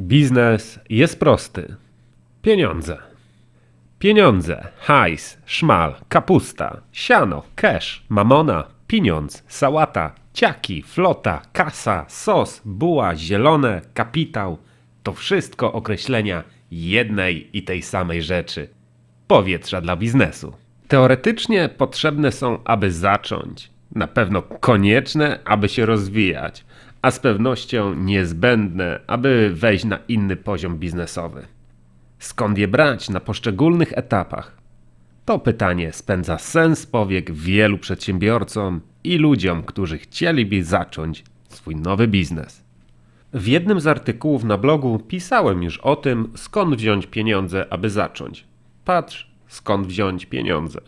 Biznes jest prosty. Pieniądze. Pieniądze, hajs, szmal, kapusta, siano, cash, mamona, pieniądz, sałata, ciaki, flota, kasa, sos, buła, zielone, kapitał. To wszystko określenia jednej i tej samej rzeczy. Powietrza dla biznesu. Teoretycznie potrzebne są, aby zacząć. Na pewno konieczne, aby się rozwijać, a z pewnością niezbędne, aby wejść na inny poziom biznesowy. Skąd je brać na poszczególnych etapach? To pytanie spędza sens powiek wielu przedsiębiorcom i ludziom, którzy chcieliby zacząć swój nowy biznes. W jednym z artykułów na blogu pisałem już o tym, skąd wziąć pieniądze, aby zacząć. Patrz, skąd wziąć pieniądze.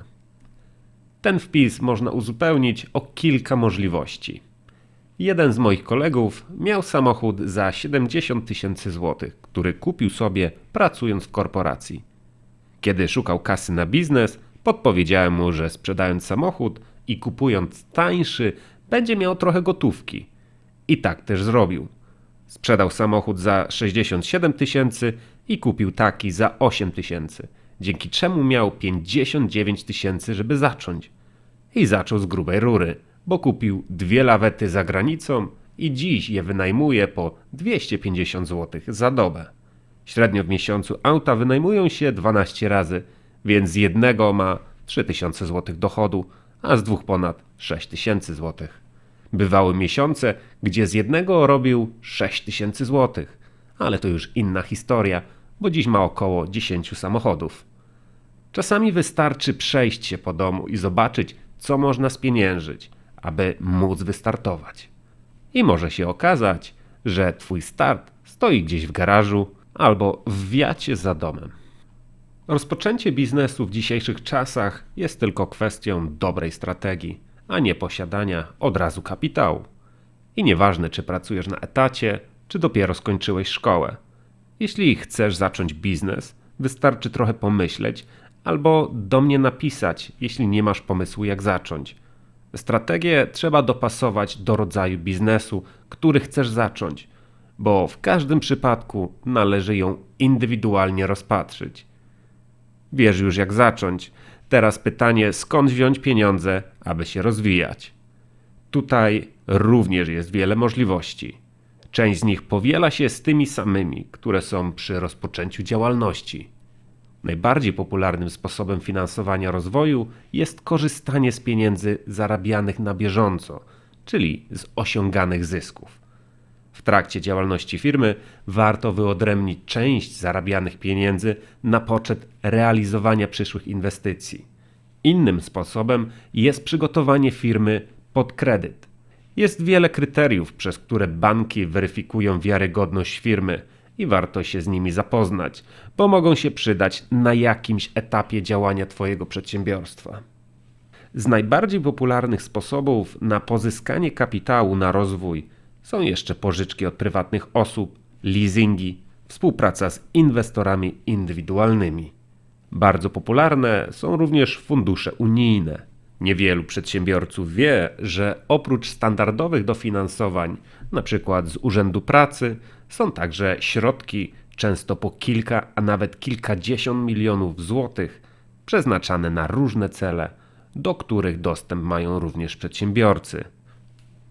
Ten wpis można uzupełnić o kilka możliwości. Jeden z moich kolegów miał samochód za 70 tysięcy złotych, który kupił sobie pracując w korporacji. Kiedy szukał kasy na biznes, podpowiedziałem mu, że sprzedając samochód i kupując tańszy, będzie miał trochę gotówki. I tak też zrobił. Sprzedał samochód za 67 tysięcy i kupił taki za 8 tysięcy, dzięki czemu miał 59 tysięcy, żeby zacząć. I zaczął z grubej rury, bo kupił dwie lawety za granicą i dziś je wynajmuje po 250 zł za dobę. Średnio w miesiącu auta wynajmują się 12 razy, więc z jednego ma 3000 zł dochodu, a z dwóch ponad 6000 zł. Bywały miesiące, gdzie z jednego robił 6000 zł, ale to już inna historia, bo dziś ma około 10 samochodów. Czasami wystarczy przejść się po domu i zobaczyć, co można spieniężyć, aby móc wystartować. I może się okazać, że Twój start stoi gdzieś w garażu albo w wiacie za domem. Rozpoczęcie biznesu w dzisiejszych czasach jest tylko kwestią dobrej strategii, a nie posiadania od razu kapitału. I nieważne, czy pracujesz na etacie, czy dopiero skończyłeś szkołę. Jeśli chcesz zacząć biznes, wystarczy trochę pomyśleć albo do mnie napisać, jeśli nie masz pomysłu, jak zacząć. Strategię trzeba dopasować do rodzaju biznesu, który chcesz zacząć, bo w każdym przypadku należy ją indywidualnie rozpatrzyć. Wiesz już, jak zacząć. Teraz pytanie, skąd wziąć pieniądze, aby się rozwijać. Tutaj również jest wiele możliwości. Część z nich powiela się z tymi samymi, które są przy rozpoczęciu działalności. Najbardziej popularnym sposobem finansowania rozwoju jest korzystanie z pieniędzy zarabianych na bieżąco, czyli z osiąganych zysków. W trakcie działalności firmy warto wyodrębnić część zarabianych pieniędzy na poczet realizowania przyszłych inwestycji. Innym sposobem jest przygotowanie firmy pod kredyt. Jest wiele kryteriów, przez które banki weryfikują wiarygodność firmy i warto się z nimi zapoznać, bo mogą się przydać na jakimś etapie działania Twojego przedsiębiorstwa. Z najbardziej popularnych sposobów na pozyskanie kapitału na rozwój są jeszcze pożyczki od prywatnych osób, leasingi, współpraca z inwestorami indywidualnymi. Bardzo popularne są również fundusze unijne. Niewielu przedsiębiorców wie, że oprócz standardowych dofinansowań, np. z Urzędu Pracy, są także środki, często po kilka, a nawet kilkadziesiąt milionów złotych, przeznaczane na różne cele, do których dostęp mają również przedsiębiorcy.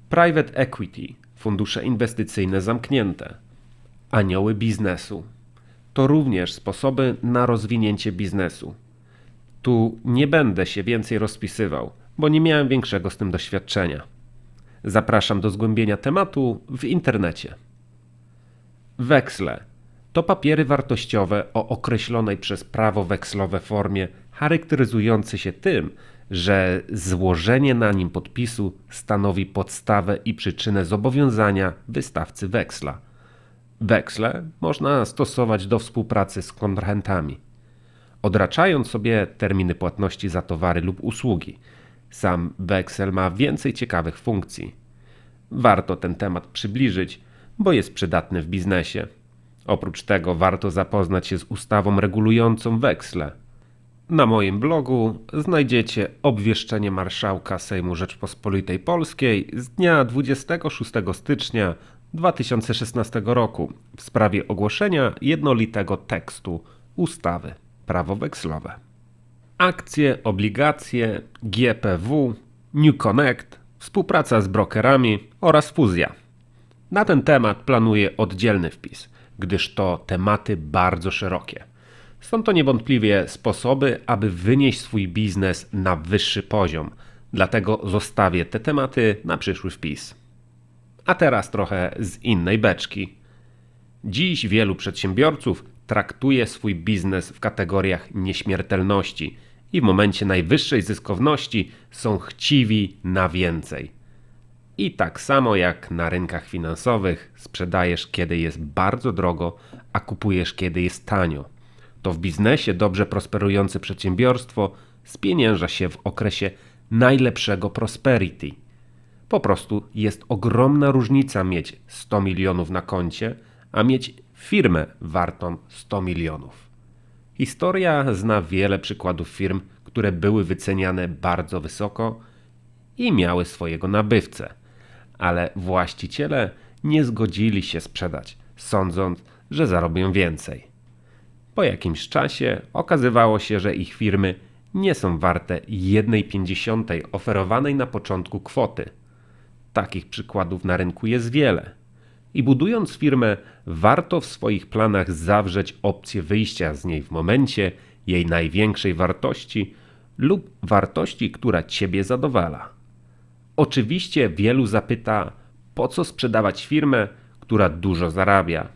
Private equity, fundusze inwestycyjne zamknięte, anioły biznesu to również sposoby na rozwinięcie biznesu. Tu nie będę się więcej rozpisywał, bo nie miałem większego z tym doświadczenia. Zapraszam do zgłębienia tematu w internecie. Weksle to papiery wartościowe o określonej przez prawo wekslowe formie, charakteryzujące się tym, że złożenie na nim podpisu stanowi podstawę i przyczynę zobowiązania wystawcy weksla. Weksle można stosować do współpracy z kontrahentami, odraczając sobie terminy płatności za towary lub usługi. Sam weksel ma więcej ciekawych funkcji. Warto ten temat przybliżyć, bo jest przydatny w biznesie. Oprócz tego warto zapoznać się z ustawą regulującą weksle. Na moim blogu znajdziecie obwieszczenie marszałka Sejmu Rzeczpospolitej Polskiej z dnia 26 stycznia 2016 roku w sprawie ogłoszenia jednolitego tekstu ustawy prawo wekslowe. Akcje, obligacje, GPW, New Connect, współpraca z brokerami oraz fuzja. Na ten temat planuję oddzielny wpis, gdyż to tematy bardzo szerokie. Są to niewątpliwie sposoby, aby wynieść swój biznes na wyższy poziom, dlatego zostawię te tematy na przyszły wpis. A teraz trochę z innej beczki. Dziś wielu przedsiębiorców traktuje swój biznes w kategoriach nieśmiertelności i w momencie najwyższej zyskowności są chciwi na więcej. I tak samo jak na rynkach finansowych sprzedajesz kiedy jest bardzo drogo, a kupujesz kiedy jest tanio. To w biznesie dobrze prosperujące przedsiębiorstwo spienięża się w okresie najlepszego prosperity. Po prostu jest ogromna różnica mieć 100 milionów na koncie, a mieć firmę wartą 100 milionów. Historia zna wiele przykładów firm, które były wyceniane bardzo wysoko i miały swojego nabywcę, ale właściciele nie zgodzili się sprzedać, sądząc, że zarobią więcej. Po jakimś czasie okazywało się, że ich firmy nie są warte 1,50 oferowanej na początku kwoty. Takich przykładów na rynku jest wiele. I budując firmę, warto w swoich planach zawrzeć opcję wyjścia z niej w momencie jej największej wartości lub wartości, która Ciebie zadowala. Oczywiście wielu zapyta, po co sprzedawać firmę, która dużo zarabia?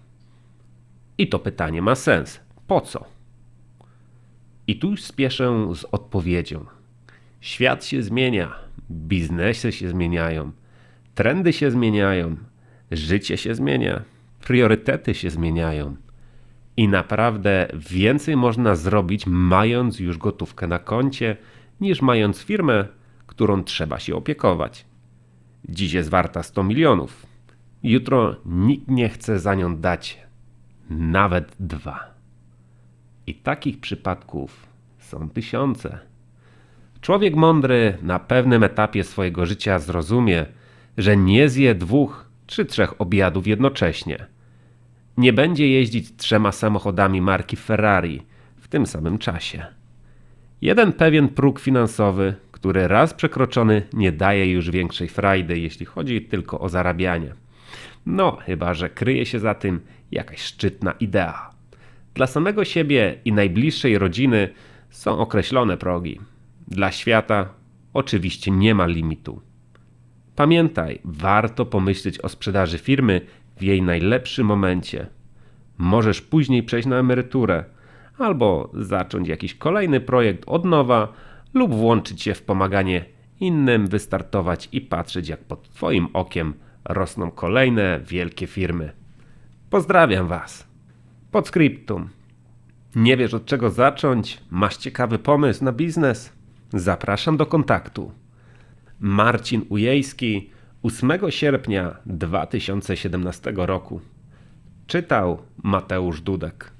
I to pytanie ma sens. Po co? I tu spieszę z odpowiedzią. Świat się zmienia, biznesy się zmieniają, trendy się zmieniają, życie się zmienia, priorytety się zmieniają. I naprawdę więcej można zrobić, mając już gotówkę na koncie, niż mając firmę, którą trzeba się opiekować. Dziś jest warta 100 milionów. Jutro nikt nie chce za nią dać nawet dwa. I takich przypadków są tysiące. Człowiek mądry na pewnym etapie swojego życia zrozumie, że nie zje dwóch czy trzech obiadów jednocześnie. Nie będzie jeździć trzema samochodami marki Ferrari w tym samym czasie. Jeden pewien próg finansowy, który raz przekroczony nie daje już większej frajdy, jeśli chodzi tylko o zarabianie. No, chyba że kryje się za tym jakaś szczytna idea. Dla samego siebie i najbliższej rodziny są określone progi. Dla świata oczywiście nie ma limitu. Pamiętaj, warto pomyśleć o sprzedaży firmy w jej najlepszym momencie. Możesz później przejść na emeryturę albo zacząć jakiś kolejny projekt od nowa lub włączyć się w pomaganie innym, wystartować i patrzeć, jak pod Twoim okiem rosną kolejne wielkie firmy. Pozdrawiam Was. Podscriptum. Nie wiesz od czego zacząć? Masz ciekawy pomysł na biznes? Zapraszam do kontaktu. Marcin Ujejski 8 sierpnia 2017 roku. Czytał Mateusz Dudek.